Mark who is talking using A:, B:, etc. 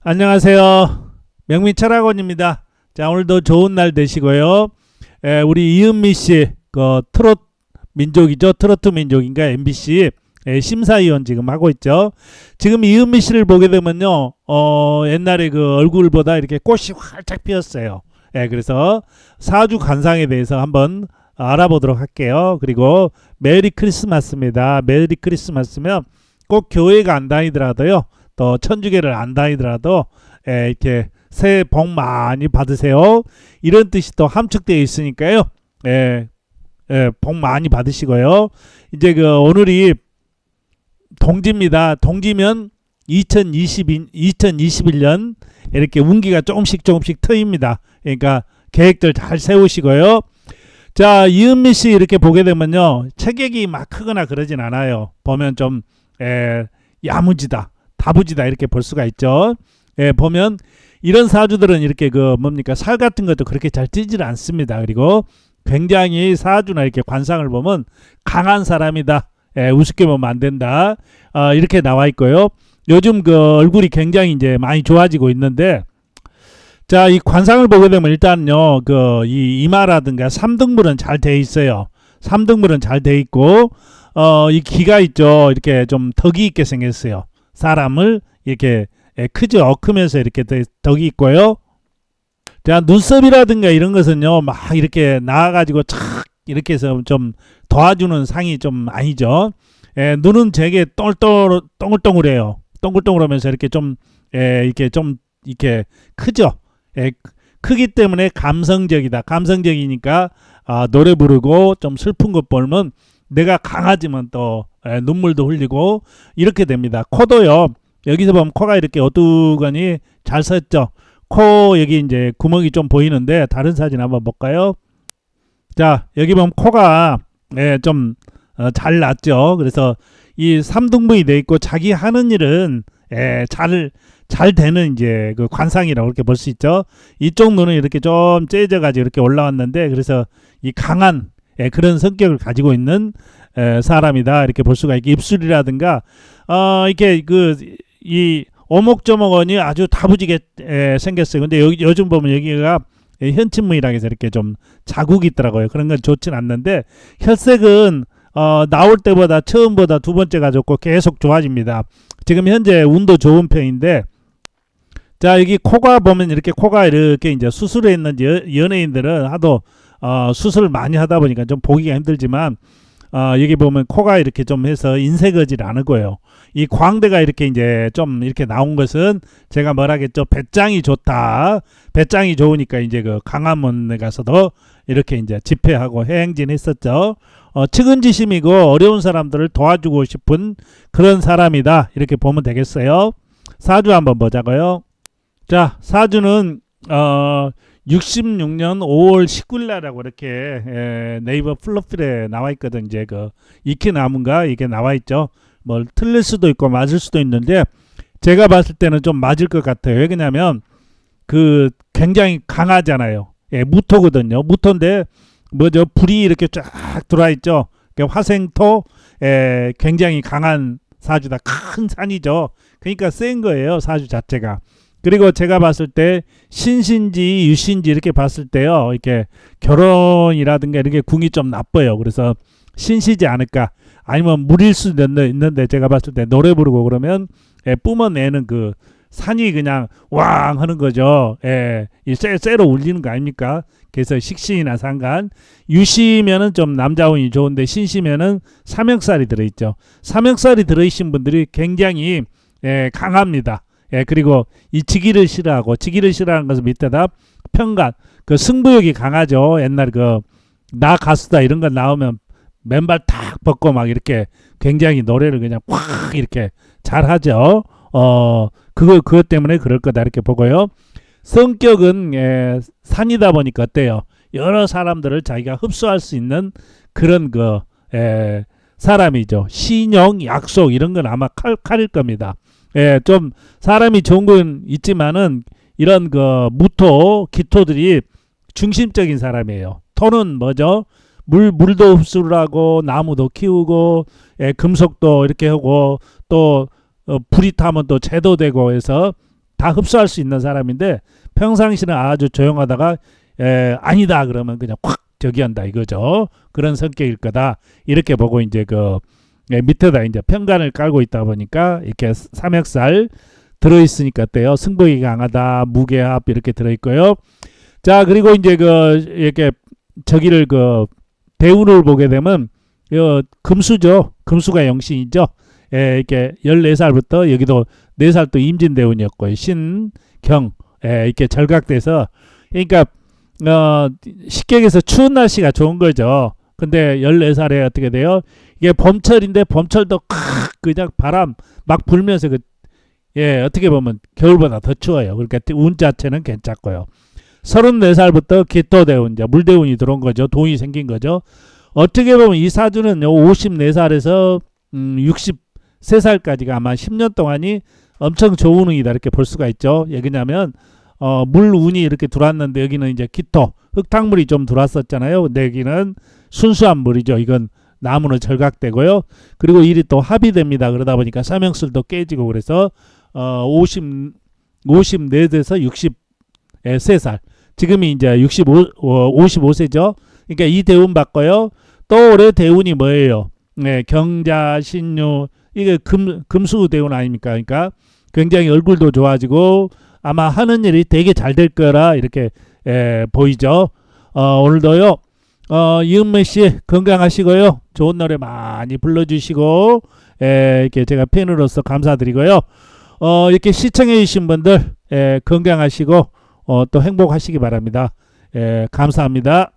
A: 안녕하세요. 명민 철학원입니다. 자, 오늘도 좋은 날 되시고요. 에, 우리 이은미 씨, 그 트롯 민족이죠. 트로트 민족인가 MBC 에, 심사위원 지금 하고 있죠. 지금 이은미 씨를 보게 되면요, 어, 옛날에 그 얼굴보다 이렇게 꽃이 활짝 피었어요. 예, 그래서 사주 관상에 대해서 한번 알아보도록 할게요. 그리고 메리 크리스마스입니다. 메리 크리스마스면 꼭 교회가 안 다니더라도요. 또 천주교를 안 다니더라도 에, 이렇게 새해 복 많이 받으세요. 이런 뜻이 또 함축되어 있으니까요. 예, 예, 복 많이 받으시고요. 이제 그 오늘이 동지입니다. 동지면 2020, 2021년 이렇게 운기가 조금씩 조금씩 트입니다. 그러니까 계획들 잘 세우시고요. 자, 이은미 씨 이렇게 보게 되면요. 체격이 막 크거나 그러진 않아요. 보면 좀, 에, 야무지다, 다부지다 이렇게 볼 수가 있죠. 예, 보면 이런 사주들은 이렇게 그 뭡니까 살 같은 것도 그렇게 잘 찌질 않습니다. 그리고 굉장히 사주나 이렇게 관상을 보면 강한 사람이다. 예, 우습게 보면 안 된다. 어, 이렇게 나와 있고요. 요즘 그 얼굴이 굉장히 이제 많이 좋아지고 있는데 자, 이 관상을 보게 되면 일단요, 그, 이 이마라든가 삼등물은 잘 돼 있어요. 삼등물은 잘 돼 있고, 어, 이 귀가 있죠. 이렇게 좀 덕이 있게 생겼어요. 사람을 이렇게, 예, 크죠. 크면서 이렇게 더- 덕이 있고요. 자, 눈썹이라든가 이런 것은요, 막 이렇게 나와가지고 착, 이렇게 해서 좀 도와주는 상이 좀 아니죠. 예, 눈은 되게 똘똘, 동글동글해요. 동글동글하면서 이렇게 좀, 예, 이렇게 좀, 이렇게 크죠. 예, 크- 크기 때문에 감성적이다. 감성적이니까 아, 노래 부르고 좀 슬픈 것 보면 내가 강하지만 또 예, 눈물도 흘리고 이렇게 됩니다. 코도요. 여기서 보면 코가 이렇게 어두거니 잘 섰죠. 코 여기 이제 구멍이 좀 보이는데 다른 사진 한번 볼까요? 자 여기 보면 코가 예, 좀 어, 잘 났죠. 그래서 이 삼등분이 돼 있고 자기 하는 일은 예, 잘, 잘 되는 이제 그 관상이라고 이렇게 볼 수 있죠. 이쪽 눈은 이렇게 좀 째져가지고 이렇게 올라왔는데 그래서 이 강한 예, 그런 성격을 가지고 있는 에, 사람이다 이렇게 볼 수가 있고 입술이라든가 어 이렇게 그 이 오목조목원이 아주 다부지게 에, 생겼어요. 근데 여기 요즘 보면 여기가 예, 현친무이라 해서 이렇게 좀 자국이 있더라고요. 그런 건 좋진 않는데 혈색은 어, 나올 때보다 처음보다 두 번째가 좋고 계속 좋아집니다. 지금 현재 운도 좋은 편인데 자 여기 코가 보면 이렇게 코가 이렇게 이제 수술을 했는지 여- 연예인들은 하도 어, 수술을 많이 하다 보니까 좀 보기가 힘들지만 어, 여기 보면 코가 이렇게 좀 해서 인색하지 않을 거예요. 이 광대가 이렇게 이제 좀 이렇게 나온 것은 제가 뭐라겠죠 배짱이 좋다. 배짱이 좋으니까 이제 그 강화문에 가서도 이렇게 이제 집회하고 행진 했었죠. 어, 측은지심이고 어려운 사람들을 도와주고 싶은 그런 사람이다. 이렇게 보면 되겠어요. 사주 한번 보자고요. 자, 사주는 어 66년 5월 19일 날이라고 이렇게 에, 네이버 플로필에 나와 있거든. 이제 그 익히 나문가 이게 나와 있죠. 뭐 틀릴 수도 있고 맞을 수도 있는데 제가 봤을 때는 좀 맞을 것 같아요. 왜냐면 그 굉장히 강하잖아요. 예, 무토거든요. 무토인데 뭐죠? 불이 이렇게 쫙 들어와 있죠. 그러니까 화생토 에, 굉장히 강한 사주다. 큰 산이죠. 그러니까 센 거예요. 사주 자체가. 그리고 제가 봤을 때 신신지 유신지 이렇게 봤을 때요. 이렇게 결혼이라든가 이렇게 궁이 좀 나빠요. 그래서 신시지 않을까. 아니면 물일 수도 있는데, 제가 봤을 때 노래 부르고 그러면 예, 뿜어내는 그 산이 그냥 왕 하는 거죠. 예, 이 쇠, 쇠로 울리는 거 아닙니까? 그래서 식신이나 상간 유시면은 좀 남자운이 좋은데 신시면은 삼역살이 들어있죠. 삼역살이 들어있신 분들이 굉장히 예, 강합니다. 예, 그리고 이 지기를 싫어하고 지기를 싫어하는 것은 밑에다 평간 그 승부욕이 강하죠. 옛날 그 나 가수다 이런 거 나오면 맨발 탁 벗고 막 이렇게 굉장히 노래를 그냥 확 이렇게 잘 하죠. 어 그거 그것 때문에 그럴 거다 이렇게 보고요. 성격은 예, 산이다 보니까 어때요? 여러 사람들을 자기가 흡수할 수 있는 그런 그 예, 사람이죠. 신용, 약속 이런 건 아마 칼, 칼일 겁니다. 예, 좀 사람이 좋은 건 있지만은 이런 그 무토, 기토들이 중심적인 사람이에요. 토는 뭐죠? 물 물도 흡수를 하고 나무도 키우고 예, 금속도 이렇게 하고 또 어, 불이 타면 또 제도되고 해서 다 흡수할 수 있는 사람인데 평상시는 아주 조용하다가 에, 아니다 그러면 그냥 확 저기한다 이거죠. 그런 성격일 거다 이렇게 보고 이제 그 예, 밑에다 이제 평간을 깔고 있다 보니까 이렇게 삼역살 들어 있으니까 어때요? 승부가 강하다, 무게합 이렇게 들어 있고요. 자 그리고 이제 그 이렇게 저기를 그 대운을 보게 되면 요 금수죠. 금수가 영신이죠. 예, 이렇게 14살부터 여기도 4살 또 임진대운이었고 신경 예, 이렇게 절각돼서 그러니까 어 쉽게 얘기해서 추운 날씨가 좋은 거죠. 근데 14살에 어떻게 돼요? 이게 봄철인데 봄철도 크 그냥 바람 막 불면서 그 예, 어떻게 보면 겨울보다 더 추워요. 그러니까 운 자체는 괜찮고요. 34살부터 기토대운, 이제 물대운이 들어온 거죠. 돈이 생긴 거죠. 어떻게 보면 이 사주는 54살에서 음, 63살까지가 아마 10년 동안이 엄청 좋은 운이다 이렇게 볼 수가 있죠. 얘기냐면 어, 물 운이 이렇게 들어왔는데 여기는 이제 기토, 흙탕물이 좀 들어왔었잖아요. 근데 여기는 순수한 물이죠. 이건 나무는 절각되고요. 그리고 일이 또 합이 됩니다. 그러다 보니까 삼형술도 깨지고 그래서 어, 50 54에서 63살. 지금이 이제 65 어, 55세죠. 그러니까 이 대운 바꿔요. 또 올해 대운이 뭐예요? 네, 경자, 신유 이게 금 금수 대운 아닙니까? 그러니까 굉장히 얼굴도 좋아지고 아마 하는 일이 되게 잘 될 거라 이렇게 에, 보이죠. 어, 오늘도요. 어, 이은매 씨 건강하시고요. 좋은 노래 많이 불러주시고 에, 이렇게 제가 팬으로서 감사드리고요. 어, 이렇게 시청해 주신 분들 에, 건강하시고 어, 또 행복하시기 바랍니다. 에, 감사합니다.